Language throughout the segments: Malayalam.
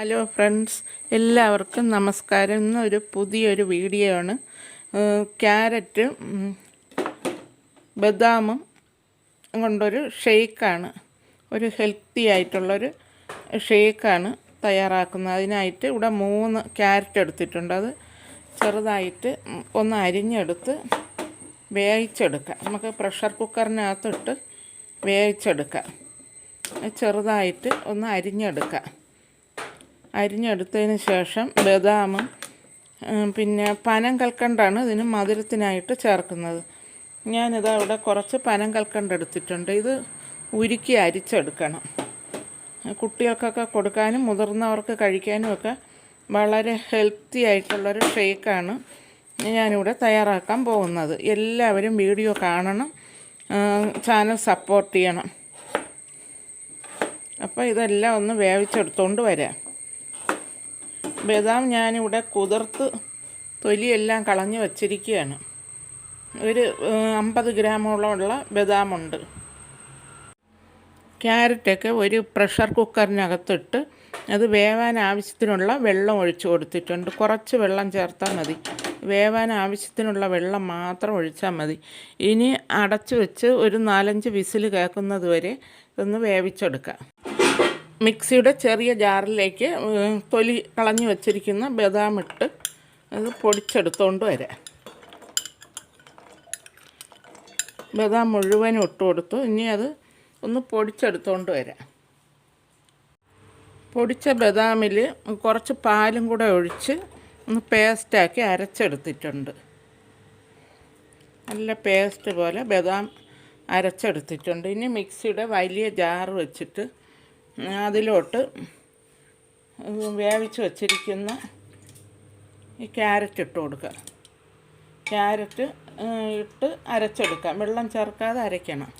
ഹലോ ഫ്രണ്ട്സ് എല്ലാവർക്കും നമസ്കാരം. ഇന്ന് ഒരു പുതിയൊരു വീഡിയോ ആണ് ക്യാരറ്റ് ബദാമും കൊണ്ടൊരു ഷെയ്ക്കാണ് ഒരു ഹെൽത്തി ആയിട്ടുള്ളൊരു ഷെയ്ക്കാണ് തയ്യാറാക്കുന്നത്. അതിനായിട്ട് ഇവിടെ മൂന്ന് ക്യാരറ്റ് എടുത്തിട്ടുണ്ട്. അത് ചെറുതായിട്ട് ഒന്ന് അരിഞ്ഞെടുത്ത് വേവിച്ചെടുക്കാം. നമുക്ക് പ്രഷർ കുക്കറിനകത്തിട്ട് വേവിച്ചെടുക്കാം. ചെറുതായിട്ട് ഒന്ന് അരിഞ്ഞെടുക്കാം. അരിഞ്ഞെടുത്തതിന് ശേഷം ബദാമും ഉം, പിന്നെ പനം കൽക്കണ്ടാണ് ഇതിന് മധുരത്തിനായിട്ട് ചേർക്കുന്നത്. ഞാനിത് അവിടെ കുറച്ച് പനം കൽക്കണ്ട് എടുത്തിട്ടുണ്ട്. ഇത് ഉരുക്കി അരിച്ചെടുക്കണം. കുട്ടികൾക്കൊക്കെ കൊടുക്കാനും മുതിർന്നവർക്ക് കഴിക്കാനും ഒക്കെ വളരെ ഹെൽത്തി ആയിട്ടുള്ളൊരു ഷേക്കാണ് ഞാനിവിടെ തയ്യാറാക്കാൻ പോകുന്നത്. എല്ലാവരും വീഡിയോ കാണണം ചാനൽ സപ്പോർട്ട് ചെയ്യണം. അപ്പോൾ ഇതെല്ലാം ഒന്ന് വേവിച്ചെടുത്തുകൊണ്ട് വരാം. ബദാം ഞാനിവിടെ കുതിർത്ത് തൊലിയെല്ലാം കളഞ്ഞ് വച്ചിരിക്കുകയാണ്. ഒരു അമ്പത് ഗ്രാമോളമുള്ള ബദാമുണ്ട്. ക്യാരറ്റൊക്കെ ഒരു പ്രഷർ കുക്കറിനകത്തിട്ട് അത് വേവാൻ ആവശ്യത്തിനുള്ള വെള്ളം ഒഴിച്ചു കൊടുത്തിട്ടുണ്ട്. കുറച്ച് വെള്ളം ചേർത്താൽ മതി. വേവാൻ ആവശ്യത്തിനുള്ള വെള്ളം മാത്രം ഒഴിച്ചാൽ മതി. ഇനി അടച്ചു വെച്ച് ഒരു നാലഞ്ച് വിസിൽ കേൾക്കുന്നത് വരെ ഇതൊന്ന് വേവിച്ചെടുക്കാം. മിക്സിയുടെ ചെറിയ ജാറിലേക്ക് തൊലി കളഞ്ഞു വച്ചിരിക്കുന്ന ബദാം ഇട്ട് അത് പൊടിച്ചെടുത്തുകൊണ്ട് വരാം. ബദാം മുഴുവനും ഇട്ട് കൊടുത്തു. ഇനി അത് ഒന്ന് പൊടിച്ചെടുത്തുകൊണ്ട് വരാം. പൊടിച്ച ബദാമിൽ കുറച്ച് പാലും കൂടെ ഒഴിച്ച് ഒന്ന് പേസ്റ്റാക്കി അരച്ചെടുത്തിട്ടുണ്ട്. നല്ല പേസ്റ്റ് പോലെ ബദാം അരച്ചെടുത്തിട്ടുണ്ട്. ഇനി മിക്സിയുടെ വലിയ ജാറ് വെച്ചിട്ട് അതിലോട്ട് വേവിച്ച് വച്ചിരിക്കുന്ന ഈ ക്യാരറ്റ് ഇട്ട് കൊടുക്കുക. ക്യാരറ്റ് ഇട്ട് അരച്ചെടുക്കാം. വെള്ളം ചേർക്കാതെ അരയ്ക്കണം.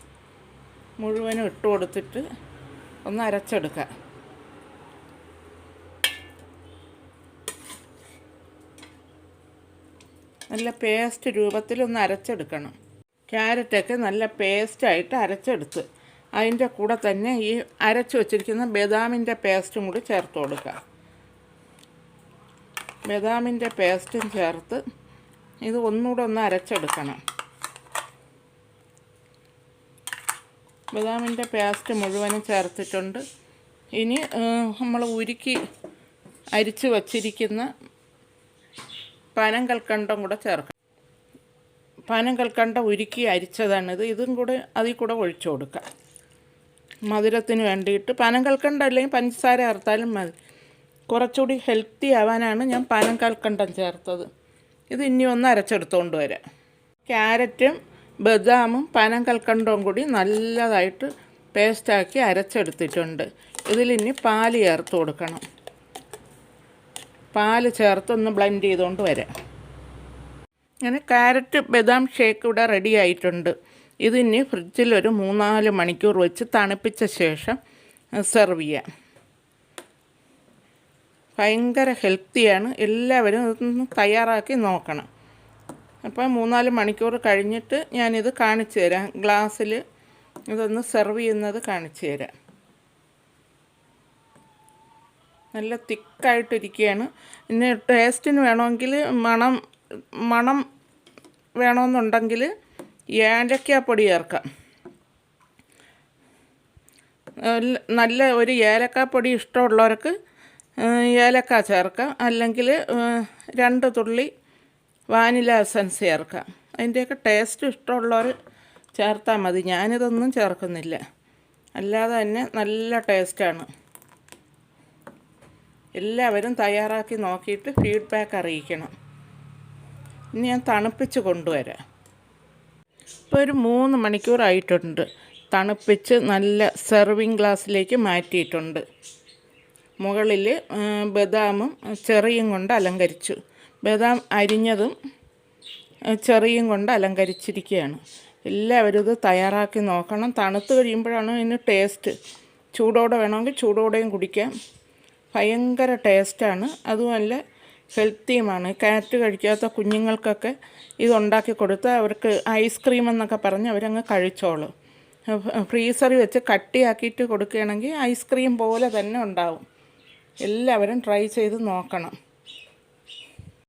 മുഴുവനും ഇട്ട് കൊടുത്തിട്ട് ഒന്ന് അരച്ചെടുക്കുക. നല്ല പേസ്റ്റ് രൂപത്തിലൊന്ന് അരച്ചെടുക്കണം. ക്യാരറ്റൊക്കെ നല്ല പേസ്റ്റായിട്ട് അരച്ചെടുത്ത് അതിന്റെ കൂടെ തന്നെ ഈ അരച്ച് വച്ചിരിക്കുന്ന ബദാമിന്റെ പേസ്റ്റും കൂടി ചേർത്ത് കൊടുക്കുക. ബദാമിന്റെ പേസ്റ്റും ചേർത്ത് ഇത് ഒന്നുകൂടെ ഒന്ന് അരച്ചെടുക്കണം. ബദാമിന്റെ പേസ്റ്റ് മുഴുവനും ചേർത്തിട്ടുണ്ട്. ഇനി നമ്മൾ ഉരുക്കി അരിച്ച് വച്ചിരിക്കുന്ന പനം കൽക്കണ്ടം കൂടെ ചേർക്കണം. പനം കൽക്കണ്ട ഉരുക്കി അരിച്ചതാണിത്. ഇതും കൂടെ അതിൽ കൂടെ ഒഴിച്ചു കൊടുക്കാം. മധുരത്തിന് വേണ്ടിയിട്ട്. പനം കൽക്കണ്ട അല്ലെങ്കിൽ പഞ്ചസാര ചേർത്താലും മതി. കുറച്ചുകൂടി ഹെൽത്തി ആവാനാണ് ഞാൻ പനം കൽക്കണ്ടം ചേർത്തത്. ഇത് ഇനി ഒന്ന് അരച്ചെടുത്തുകൊണ്ട് വരാം. ക്യാരറ്റും ബദാമും പനം കൽക്കണ്ടവും കൂടി നല്ലതായിട്ട് പേസ്റ്റാക്കി അരച്ചെടുത്തിട്ടുണ്ട്. ഇതിലിനി പാൽ ചേർത്ത് കൊടുക്കണം. പാൽ ചേർത്തൊന്ന് ബ്ലെൻഡ് ചെയ്തുകൊണ്ട് വരാം. അങ്ങനെ ക്യാരറ്റ് ബദാം ഷേക്ക് ഇവിടെ റെഡി ആയിട്ടുണ്ട്. ഇതിനി ഫ്രിഡ്ജിൽ ഒരു മൂന്നാൽ മണിക്കൂർ വെച്ച് തണുപ്പിച്ച ശേഷം സെർവ് ചെയ്യാം. ഭയങ്കര ഹെൽത്തിയാണ്. എല്ലാവരും ഇതൊന്ന് തയ്യാറാക്കി നോക്കണം. അപ്പോൾ മൂന്നാൽ മണിക്കൂർ കഴിഞ്ഞിട്ട് ഞാനിത് കാണിച്ചു തരാം. ഗ്ലാസ്സിൽ ഇതൊന്ന് സെർവ് ചെയ്യുന്നത് കാണിച്ചു തരാം. നല്ല തിക്കായിട്ടിരിക്കുകയാണ്. പിന്നെ ടേസ്റ്റിന് വേണമെങ്കിൽ മണം മണം വേണമെന്നുണ്ടെങ്കിൽ ഏലക്കാപ്പൊടി ചേർക്കാം. നല്ല- ഒരു ഏലക്കാപ്പൊടി ഇഷ്ടമുള്ളവർക്ക് ഏലക്ക ചേർക്കാം. അല്ലെങ്കിൽ രണ്ട് തുള്ളി വാനില എസൻസ് ചേർക്കാം. അതിന്റെയൊക്കെ ടേസ്റ്റ് ഇഷ്ടമുള്ളവർ ചേർത്താൽ മതി. ഞാനിതൊന്നും ചേർക്കുന്നില്ല. അല്ലാതെ തന്നെ നല്ല ടേസ്റ്റാണ്. എല്ലാവരും തയ്യാറാക്കി നോക്കിയിട്ട് ഫീഡ്ബാക്ക് അറിയിക്കണം. ഇനി ഞാൻ തണുപ്പിച്ച് കൊണ്ടുവരാം. ഇപ്പോൾ ഒരു മൂന്ന് മണിക്കൂറായിട്ടുണ്ട് തണുപ്പിച്ച് നല്ല സെർവിങ് ഗ്ലാസ്സിലേക്ക് മാറ്റിയിട്ടുണ്ട്. മുകളിൽ ബദാമും ചെറിയും കൊണ്ട് അലങ്കരിച്ചു. ബദാം അരിഞ്ഞതും ചെറിയും കൊണ്ട് അലങ്കരിച്ചിരിക്കുകയാണ്. എല്ലാവരും ഇത് തയ്യാറാക്കി നോക്കണം. തണുത്ത് കഴിയുമ്പോഴാണ് ഇതിന് ടേസ്റ്റ് ചൂടോടെ വേണമെങ്കിൽ ചൂടോടെയും കുടിക്കാം. ഭയങ്കര ടേസ്റ്റാണ് അതുമല്ല ഹെൽത്തിയുമാണ് കാറ്റ് കഴിക്കാത്ത കുഞ്ഞുങ്ങൾക്കൊക്കെ ഇതുണ്ടാക്കി കൊടുത്ത് അവർക്ക് ഐസ്ക്രീം എന്നൊക്കെ പറഞ്ഞ് അവരങ്ങ് കഴിച്ചോളും. ഫ്രീസറിൽ വെച്ച് കട്ടിയാക്കിയിട്ട് കൊടുക്കുകയാണെങ്കിൽ ഐസ്ക്രീം പോലെ തന്നെ ഉണ്ടാവും. എല്ലാവരും ട്രൈ ചെയ്ത് നോക്കണം.